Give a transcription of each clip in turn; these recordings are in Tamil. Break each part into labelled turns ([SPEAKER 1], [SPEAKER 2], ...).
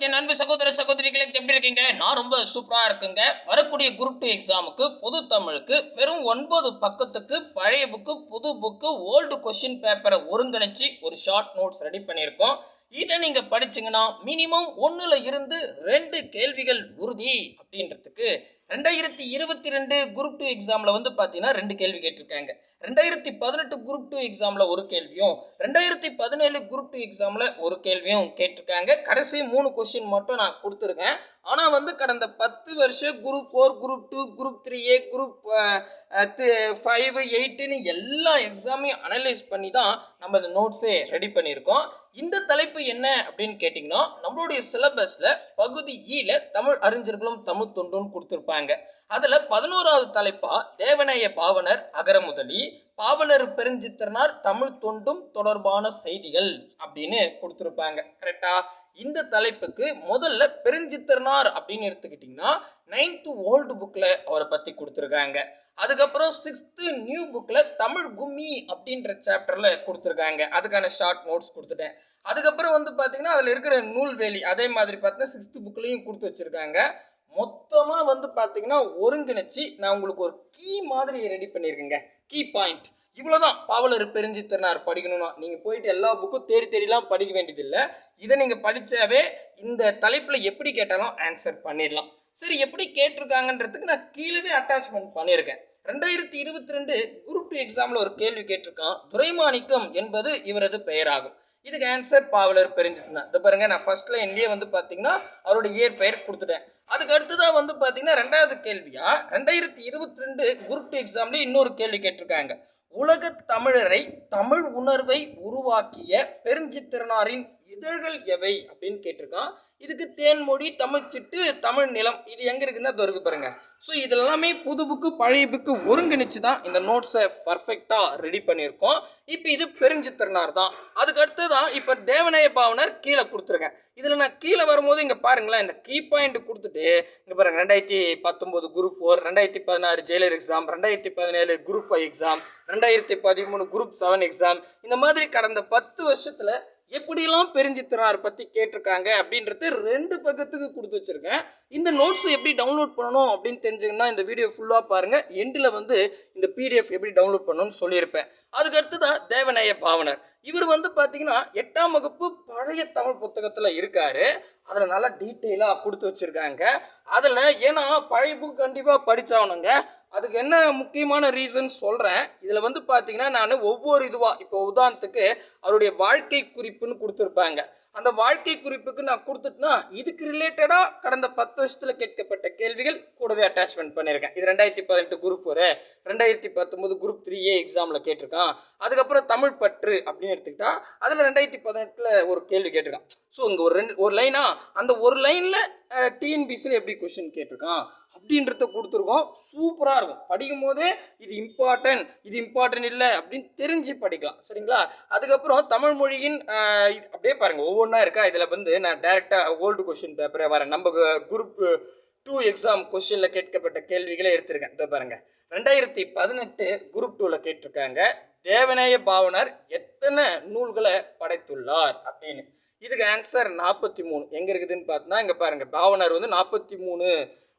[SPEAKER 1] என் அன்பு சகோதர சகோதரிகளுக்கு எப்படி இருக்கீங்க? நான் ரொம்ப சூப்பராக இருக்குங்க. வரக்கூடிய குரூப் டூ எக்ஸாமுக்கு பொது தமிழுக்கு வெறும் ஒன்பது பக்கத்துக்கு பழைய புக்கு புது புக்கு ஓல்டு கொஷின் பேப்பரை ஒருங்கிணைச்சு ஒரு ஷார்ட் நோட்ஸ் ரெடி பண்ணியிருக்கோம். இதை நீங்கள் படிச்சீங்கன்னா மினிமம் ஒன்றில் இருந்து ரெண்டு கேள்விகள் உறுதி அப்படின்றதுக்கு ரெண்டாயிரத்தி இருபத்தி ரெண்டு குரூப் டூ எக்ஸாமில் வந்து பார்த்தீங்கன்னா ரெண்டு கேள்வி கேட்டிருக்காங்க. ரெண்டாயிரத்தி பதினெட்டு குரூப் டூ எக்ஸாமில் ஒரு கேள்வியும் ரெண்டாயிரத்தி பதினேழு குரூப் டூ எக்ஸாமில் ஒரு கேள்வியும் கேட்டிருக்காங்க. கடைசி மூணு கொஸ்டின் மட்டும் நான் கொடுத்துருக்கேன். ஆனால் வந்து கடந்த பத்து வருஷம் group four group two group three A group five எயிட்டுன்னு எல்லா எக்ஸாமையும் அனலைஸ் பண்ணி தான் நம்ம இந்த நோட்ஸே ரெடி பண்ணியிருக்கோம். இந்த தலைப்பு என்ன அப்படின்னு கேட்டிங்கன்னா நம்மளுடைய சிலபஸில் பகுதி e ஈல தமிழ் அறிஞர்களும் தமிழ் தொண்டும் கொடுத்துருப்பாங்க. அதில் பதினோராவது தலைப்பா தேவநேய பாவனர் அகரமுதலி பாவலர் பெருஞ்சித்திரனார் தமிழ் தொண்டும் தொடர்பான செய்திகள் அப்படின்னு கொடுத்துருப்பாங்க. கரெக்டா இந்த தலைப்புக்கு முதல்ல பெருஞ்சித்திரனார் அப்படின்னு எடுத்துக்கிட்டிங்கன்னா நைன்த்து ஓல்டு புக்கில் அவரை பற்றி கொடுத்துருக்காங்க. அதுக்கப்புறம் சிக்ஸ்த்து நியூ புக்கில் தமிழ் கும்மி அப்படின்ற சாப்டரில் கொடுத்துருக்காங்க. அதுக்கான ஷார்ட் நோட்ஸ் கொடுத்துட்டேன். அதுக்கப்புறம் வந்து பார்த்தீங்கன்னா அதில் இருக்கிற நூல்வேலி அதே மாதிரி பார்த்தீங்கன்னா சிக்ஸ்த்து புக்லேயும் கொடுத்து வச்சுருக்காங்க. மொத்தமாக வந்து பார்த்தீங்கன்னா ஒருங்கிணைச்சு நான் உங்களுக்கு ஒரு கீ மாதிரி ரெடி பண்ணியிருக்கேங்க. கீ பாயிண்ட் இவ்வளோதான் பாவலர் பெருஞ்சித்திரனார் படிக்கணும்னா. நீங்கள் போயிட்டு எல்லா புக்கும் தேடி தேடிலாம் படிக்க வேண்டியதில்லை. இதை நீங்கள் படித்தாவே இந்த தலைப்பில் எப்படி கேட்டாலும் ஆன்சர் பண்ணிடலாம். சரி எப்படி கேட்டிருக்காங்கன்றதுக்கு நான் கீழவே அட்டாச்மெண்ட் பண்ணியிருக்கேன். ரெண்டாயிரத்தி இருபத்தி ரெண்டு குரூப் டூ எக்ஸாமில் ஒரு கேள்வி கேட்டிருக்கான். துரைமாணிக்கம் என்பது இவரது பெயராகும். இதுக்கு ஆன்சர் பாவலர் பெருஞ்சித்திரனார் இதை பாருங்க நான் ஃபர்ஸ்ட் லைன்லேயே வந்து பார்த்தீங்கன்னா அவரோட இயற்பெயர் கொடுத்துட்டேன். அதுக்கு அடுத்ததாக வந்து பார்த்தீங்கன்னா ரெண்டாவது கேள்வியா? ரெண்டாயிரத்தி இருபத்தி ரெண்டு குரூப் டூ எக்ஸாம்ல இன்னொரு கேள்வி கேட்டிருக்காங்க. உலக தமிழரை தமிழ் உணர்வை உருவாக்கிய பெருஞ்சித்திரனாரின் இதழ்கள் எவை அப்படின்னு கேட்டிருக்கான். இதுக்கு தேன்மொழி தமிழ்ச்சிட்டு தமிழ் நிலம் இது எங்கே இருக்குன்னா அது இருக்கு பாருங்க. ஸோ இது எல்லாமே புது புக்கு பழைய புக்கு ஒருங்கிணைச்சு தான் இந்த நோட்ஸை பர்ஃபெக்டாக ரெடி பண்ணியிருக்கோம். இப்போ இது பெருஞ்சித்திரனார் தான். அதுக்கு அடுத்ததான் இப்போ தேவநாய பாவனர் கீழே கொடுத்துருக்கேன். இதில் நான் கீழே வரும்போது இங்கே பாருங்களேன் இந்த கீ பாயிண்ட் கொடுத்துட்டு இங்கே பாருங்கள் ரெண்டாயிரத்தி பத்தொம்போது குரூப் ஃபோர் ரெண்டாயிரத்தி பதினாறு ஜெயிலர் எக்ஸாம் ரெண்டாயிரத்தி பதினேழு குரூப் ஃபைவ் எக்ஸாம் ரெண்டாயிரத்தி பதிமூணு குரூப் செவன் எக்ஸாம் இந்த மாதிரி கடந்த பத்து வருஷத்தில் எப்படிலாம் பெருஞ்சித்திரார் பற்றி கேட்டிருக்காங்க அப்படின்றது ரெண்டு பக்கத்துக்கு கொடுத்து வச்சுருக்கேன். இந்த நோட்ஸ் எப்படி டவுன்லோட் பண்ணணும் அப்படின்னு தெரிஞ்சுங்கன்னா இந்த வீடியோ ஃபுல்லாக பாருங்கள் எண்டில் வந்து இந்த பிடிஎஃப் எப்படி டவுன்லோட் பண்ணணும்னு சொல்லியிருப்பேன். அதுக்கு அடுத்ததாக தேவநாய பாவனர். இவர் வந்து பார்த்தீங்கன்னா எட்டாம் வகுப்பு பழைய தமிழ் புத்தகத்தில் இருக்காரு. அதில் நல்லா டீட்டெயிலாக கொடுத்து வச்சுருக்காங்க. அதில் ஏன்னா பழைய புக் கண்டிப்பாக படித்தாகணுங்க அதுக்கு என்ன முக்கியமான ரீசன் சொல்கிறேன் இதில் வந்து பார்த்தீங்கன்னா நான் ஒவ்வொரு இதுவாக இப்போ உதாரணத்துக்கு அவருடைய வாழ்க்கை குறிப்புன்னு கொடுத்துருப்பாங்க. அந்த வாழ்க்கை குறிப்புக்கு நான் கொடுத்துட்டுனா இதுக்கு ரிலேட்டடாக கடந்த பத்து வருஷத்தில் கேட்கப்பட்ட கேள்விகள் கூடவே அட்டாச்மெண்ட் பண்ணியிருக்கேன் இது ரெண்டாயிரத்தி பதினெட்டு குரூப் ஒரு ரெண்டாயிரத்தி பத்தொம்போது குரூப் த்ரீ ஏ எக்ஸாமில் கேட்டிருக்கான். அதுக்கப்புறம் தமிழ் பற்று அப்படின்னு எடுத்துக்கிட்டா அதில் ரெண்டாயிரத்தி பதினெட்டில் ஒரு கேள்வி கேட்டிருக்கான். ஸோ இங்கே ஒரு ரெண்டு ஒரு லைனா அந்த ஒரு லைனில் டிஎன்பிசியில் எப்படி கொஷின் கேட்டிருக்கான்? அப்படின்றத கொடுத்துருக்கோம். சூப்பராக இருக்கும். படிக்கும் போதே இது இம்பார்ட்டன்ட் இது இம்பார்ட்டன்ட் இல்லை அப்படின்னு தெரிஞ்சு படிக்கலாம். சரிங்களா? அதுக்கப்புறம் தமிழ் மொழியின் இது அப்படியே பாருங்கள் ஒவ்வொன்றா இருக்கா? இதில் வந்து நான் டேரெக்டாக ஓல்டு கொஷின் பேப்பரே வரேன். நம்ம குரூப் டூ எக்ஸாம் கொஷினில் கேட்கப்பட்ட கேள்விகளை எடுத்திருக்கேன். இதை பாருங்கள் ரெண்டாயிரத்தி பதினெட்டு குரூப் டூவில் கேட்டிருக்காங்க. தேவநேய பாவனர் எத்தனை நூல்களை படைத்துள்ளார் அப்படின்னு. இதுக்கு ஆன்சர் நாற்பத்தி மூணு. எங்கே இருக்குதுன்னு பார்த்தோன்னா இங்கே பாருங்க. பாவனர் வந்து நாற்பத்தி மூணு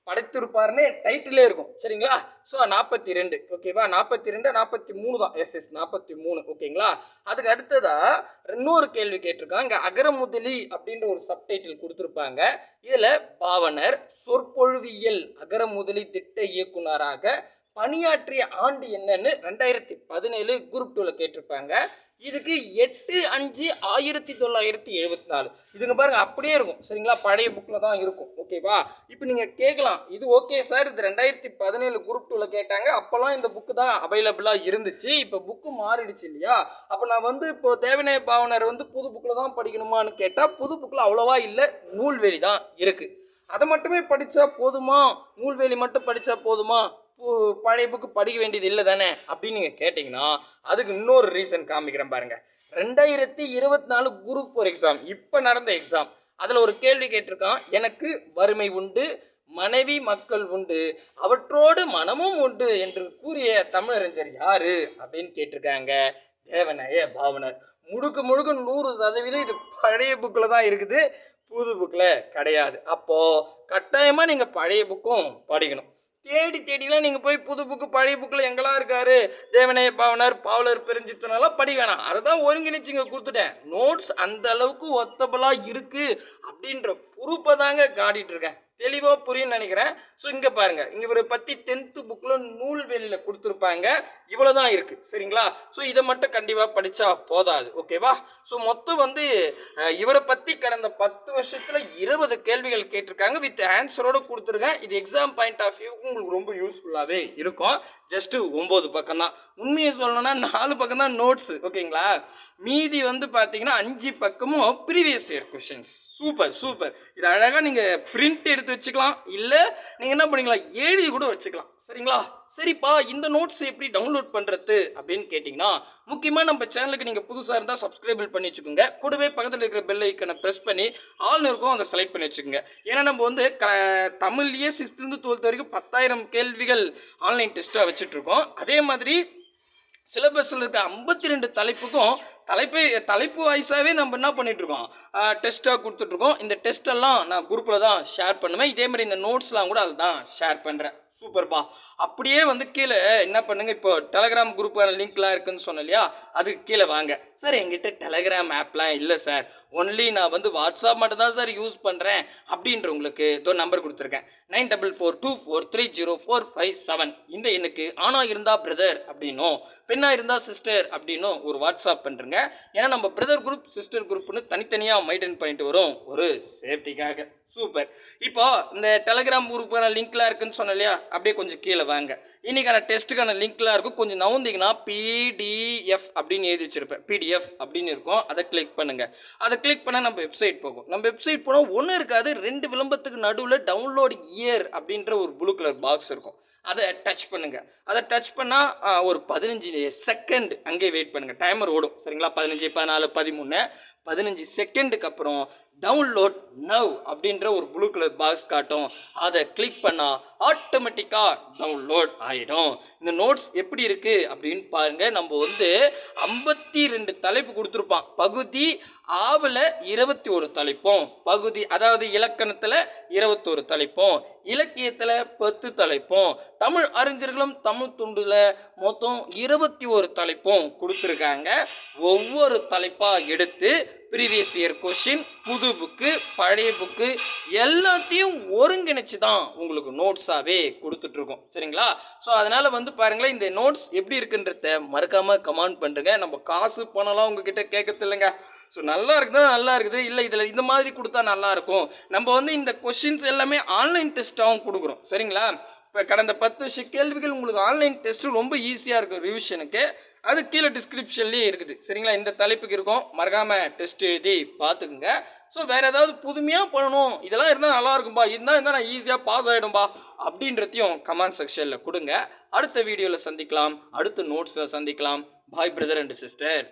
[SPEAKER 1] படைத்திருப்பாருன்னு டைட்டிலே இருக்கும். சரிங்களா? ஸோ நாற்பத்தி ரெண்டு. ஓகேவா நாற்பத்தி ரெண்டு நாற்பத்தி மூணு தான் எஸ் எஸ் நாற்பத்தி மூணு. ஓகேங்களா அதுக்கு அடுத்ததாக இன்னொரு கேள்வி கேட்டிருக்காங்க. இங்கே அகரமுதலி அப்படின்ற ஒரு சப்டைட்டில் கொடுத்துருப்பாங்க. இதில் பாவனர் சொற்பொழிவியல் அகரமுதலி திட்ட இயக்குனராக பணியாற்றிய ஆண்டு என்னன்னு ரெண்டாயிரத்தி பதினேழு குரூப் டூவில் கேட்டிருப்பாங்க. இதுக்கு எட்டு அஞ்சு ஆயிரத்தி தொள்ளாயிரத்தி எழுபத்தி நாலு. இதுங்க பாருங்க அப்படியே இருக்கும். சரிங்களா? பழைய புக்கில் தான் இருக்கும். ஓகேவா இப்போ நீங்கள் கேட்கலாம். இது ஓகே சார் இது ரெண்டாயிரத்தி பதினேழு குரூப் டூவில் கேட்டாங்க. அப்போல்லாம் இந்த புக்கு தான் அவைலபிளாக இருந்துச்சு. இப்போ புக்கு மாறிடுச்சு இல்லையா? அப்போ நான் வந்து இப்போ தேவநாய பாவனர் வந்து புது புக்கில் தான் படிக்கணுமான்னு கேட்டால் புது புக்கில் அவ்வளோவா இல்லை. நூல்வெளி தான் இருக்குது அதை மட்டுமே படித்தா போதுமா? நூல்வேலி மட்டும் படித்தா போதுமா? பழைய புக்கு படிக்க வேண்டியது இல்லை தானே? அப்படின்னு நீங்கள் கேட்டிங்கன்னா அதுக்கு இன்னொரு ரீசன் காமிக்கிறேன் பாருங்க. ரெண்டாயிரத்தி இருபத்தி நாலு குரூப் ஃபோர் எக்ஸாம் இப்போ நடந்த எக்ஸாம் அதில் ஒரு கேள்வி கேட்டிருக்கான் எனக்கு வறுமை உண்டு மனைவி மக்கள் உண்டு அவற்றோடு மனமும் உண்டு என்று கூறிய தமிழறிஞர் யாரு? அப்படின்னு கேட்டிருக்காங்க தேவநாய பாவனர். முழுக்க முழுக்க நூறு சதவீதம் இது பழைய புக்கில் தான் இருக்குது.
[SPEAKER 2] புது புக்கில் கிடையாது. அப்போது கட்டாயமாக நீங்கள் பழைய புக்கும் படிக்கணும். தேடி தேடிலாம் நீங்கள் போய் புது புக்கு பழைய புக்கில் எங்கெல்லாம் இருக்கார்? தேவனைய பாவனர் பாவலர் பெருஞ்சித்தனெல்லாம் படி வேணாம். அதை தான் ஒருங்கிணைச்சு இங்கே கொடுத்துட்டேன். நோட்ஸ் அந்த அளவுக்கு ஒத்தபலாக இருக்குது அப்படின்ற ப்ரூஃபை தாங்க காட்டிகிட்ருக்கேன் தெளிவாக புரியும்னு நினைக்கிறேன். ஸோ இங்கே பாருங்க. இங்கே இவரை பற்றி டென்த்து புக்கில் நூல்வெளியில் கொடுத்துருப்பாங்க. இவ்வளோ தான் இருக்குது சரிங்களா? ஸோ இதை மட்டும் கண்டிப்பாக படித்தா போதாது. ஓகேவா ஸோ மொத்தம் வந்து இவரை பற்றி கடந்த பத்து வருஷத்தில் இருபது கேள்விகள் கேட்டிருக்காங்க. வித் ஆன்சரோடு கொடுத்துருக்கேன். இது எக்ஸாம் பாயிண்ட் ஆஃப் வியூக்கு உங்களுக்கு ரொம்ப யூஸ்ஃபுல்லாகவே இருக்கும். ஜஸ்ட்டு ஒம்பது பக்கம் தான். உண்மையை சொல்லணும்னா நாலு பக்கம் தான் நோட்ஸ் ஓகேங்களா மீதி வந்து பார்த்தீங்கன்னா அஞ்சு பக்கமும் previous year questions super super இது அழகாக நீங்கள் பிரிண்ட் எடுத்து வச்சுக்கலாம். இல்லை நீங்கள் என்ன பண்ணிக்கலாம் எழுதி கூட வச்சுக்கலாம். சரிங்களா? சரிப்பா இந்த நோட்ஸ் எப்படி டவுன்லோட் பண்ணுறது அப்படின்னு கேட்டிங்கன்னா முக்கியமாக நம்ம சேனலுக்கு நீங்கள் புதுசாக இருந்தால் சப்ஸ்கிரைபிள் பண்ணி வச்சுக்கோங்க. கூடவே பக்கத்தில் இருக்கிற பெல் ஐக்கனை ப்ரெஸ் பண்ணி ஆல்னு இருக்கும் அதை செலக்ட் பண்ணி வச்சுக்கோங்க. ஏன்னா நம்ம வந்து க தமிழ்லேயே சிக்ஸ்த்துலேருந்து டுவெல்த் வரைக்கும் பத்தாயிரம் கேள்விகள் ஆன்லைன் டெஸ்ட்டாக வச்சுட்ருக்கோம் அதே மாதிரி சிலபஸில் இருக்க ஐம்பத்தி ரெண்டு தலைப்புக்கும் தலைப்பே தலைப்பு வாய்ஸாகவே நம்ம என்ன பண்ணிகிட்ருக்கோம் டெஸ்ட்டாக கொடுத்துட்ருக்கோம் இந்த டெஸ்ட்டெல்லாம் நான் குரூப்பில் தான் ஷேர் பண்ணுவேன். இதே மாதிரி இந்த நோட்ஸ்லாம் கூட அதை தான் ஷேர் பண்ணுறேன் சூப்பர்ப்பா அப்படியே வந்து கீழே என்ன பண்ணுங்க இப்போ டெலகிராம் குரூப்பான லிங்க்லாம் இருக்குன்னு சொன்னேன் இல்லையா அதுக்கு கீழே வாங்க. சார் எங்கிட்ட டெலகிராம் ஆப்லாம் இல்லை சார் ஒன்லி நான் வந்து வாட்ஸ்அப் மட்டும் தான் சார் யூஸ் பண்ணுறேன் அப்படின்றவங்களுக்கு இதோ நம்பர் கொடுத்துருக்கேன். Nine double four two four three zero four five seven. இந்த எண்ணுக்கு ஆணாக இருந்தால் பிரதர் அப்படின்னும் பெண்ணாக இருந்தால் சிஸ்டர் அப்படின்னும் ஒரு வாட்ஸ்அப் பண்ணுறேங்க ஏன்னா நம்ம பிரதர் குரூப் சிஸ்டர் குரூப்னு தனித்தனியாக மெயின்டைன் பண்ணிட்டு வரும் ஒரு சேஃப்டிக்காக சூப்பர் இப்போ இந்த டெலகிராம் குரூப்பான லிங்க்லாம் இருக்குன்னு சொன்னேன் இல்லையா? அப்படியே கொஞ்சம் கீழே வாங்க. இன்னைக்கான டெஸ்ட்டுக்கான லிங்க்லாம் இருக்கும். கொஞ்சம் நவுந்தீங்கன்னா பிடிஎஃப் அப்படின்னு எழுதி வச்சிருப்பேன். பிடிஎஃப் அப்படின்னு இருக்கும். அதை கிளிக் பண்ணுங்க. அதை கிளிக் பண்ணால் நம்ம வெப்சைட் போகும். நம்ம வெப்சைட் போனால் ஒன்றும் இருக்காது. ரெண்டு விளம்பரத்துக்கு நடுவில் டவுன்லோட் இயர் அப்படின்ற ஒரு ப்ளூ கலர் பாக்ஸ் இருக்கும். அதை டச் பண்ணுங்க. அதை டச் பண்ணால் ஒரு பதினஞ்சு செகண்ட் அங்கே வெயிட் பண்ணுங்கள் டைமர் ஓடும். சரிங்களா? பதினஞ்சு பதினாலு பதிமூணு. பதினஞ்சு செகண்டுக்கு அப்புறம் டவுன்லோட் நவ் அப்படின்ற ஒரு ப்ளூ கலர் பாக்ஸ் காட்டும். அதை கிளிக் பண்ணால் ஆட்டோமேட்டிக்காக டவுன்லோட் ஆகிடும் இந்த நோட்ஸ் எப்படி இருக்குது அப்படின்னு பாருங்கள் நம்ம வந்து ஐம்பத்தி ரெண்டு தலைப்பு கொடுத்துருப்பான் பகுதி ஆவில் இருபத்தி ஒரு தலைப்பும் பகுதி அதாவது இலக்கணத்தில் இருபத்தொரு தலைப்பும் இலக்கியத்தில் பத்து தலைப்பும் தமிழ் அறிஞர்களும் தமிழ் துண்டில் மொத்தம் இருபத்தி ஒரு தலைப்பும் கொடுத்துருக்காங்க. ஒவ்வொரு தலைப்பாக எடுத்து ப்ரீவியஸ் இயர் கொஷின் புது புக்கு பழைய புக்கு எல்லாத்தையும் ஒருங்கிணைச்சு தான் உங்களுக்கு நோட்ஸாகவே கொடுத்துட்ருக்கோம் சரிங்களா? ஸோ அதனால் வந்து பாருங்களேன் இந்த நோட்ஸ் எப்படி இருக்குன்றத மறக்காமல் கமெண்ட் பண்ணுறங்க நம்ம காசு பணம்லாம் உங்ககிட்ட கேட்கறதில்லைங்க ஸோ நல்லா இருக்குதா? நல்லா இருக்குது. இல்லை இதில் இந்த மாதிரி கொடுத்தா நல்லாயிருக்கும் நம்ம வந்து இந்த கொஷின்ஸ் எல்லாமே ஆன்லைன் டெஸ்ட்டாகவும் கொடுக்குறோம். சரிங்களா? இப்போ கடந்த பத்து வருஷ கேள்விகள் உங்களுக்கு ஆன்லைன் டெஸ்ட்டு ரொம்ப ஈஸியாக இருக்கும் ரிவிஷனுக்கு. அது கீழே டிஸ்கிரிப்ஷன்லேயே இருக்குது. சரிங்களா? இந்த தலைப்புக்கு இருக்கும். மறக்காமல் டெஸ்ட் எழுதி பார்த்துக்குங்க ஸோ வேறு ஏதாவது புதுமையாக பண்ணணும் இதெல்லாம் இருந்தால் நல்லா இருக்கும்பா. இருந்தால் இருந்தால் நான் ஈஸியாக பாஸ் ஆகிடும்பா அப்படின்றதையும் கமெண்ட் செக்ஷனில் கொடுங்க. அடுத்த வீடியோவில் சந்திக்கலாம். அடுத்த நோட்ஸில் சந்திக்கலாம். பாய் பிரதர் அண்ட் சிஸ்டர்